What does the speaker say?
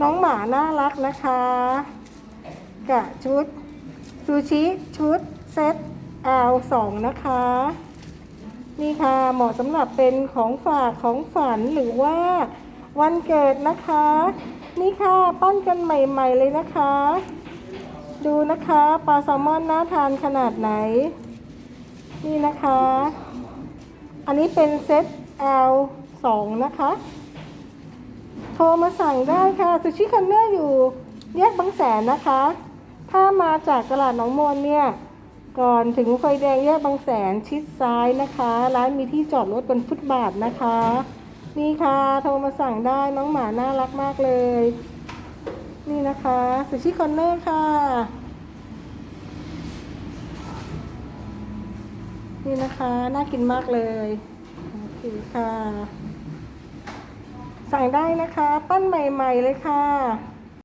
น้องหมาน่ารักนะคะกับชุดซูชิชุดเซ็ต L2 นะคะ นี่ค่ะเหมาะสำหรับเป็นของฝากของฝันหรือว่าวันเกิดนะคะ นี่ค่ะปั้นกันใหม่ๆเลยนะคะ ดูนะคะปลาแซลมอนน่าทานขนาดไหน นี่นะคะ อันนี้เป็นเซต L2 นะคะ โทรมาสั่งได้ค่ะซูชิคอนเนอร์อยู่แยกบางแสนนะคะ ถ้ามาจากตลาดหนองมนเนี่ย ก่อนถึงไฟแดงแยกบางแสนชิดซ้ายนะคะ ร้านมีที่จอดรถบนฟุตบาทนะคะ นี่ค่ะ โทรมาสั่งได้น้องหมาน่ารักมากเลย นี่นะคะซูชิคอนเนอร์ค่ะ นี่นะคะ น่ากินมากเลยโอเคค่ะ สั่งได้นะคะ ปั้นใหม่ ๆ เลยค่ะ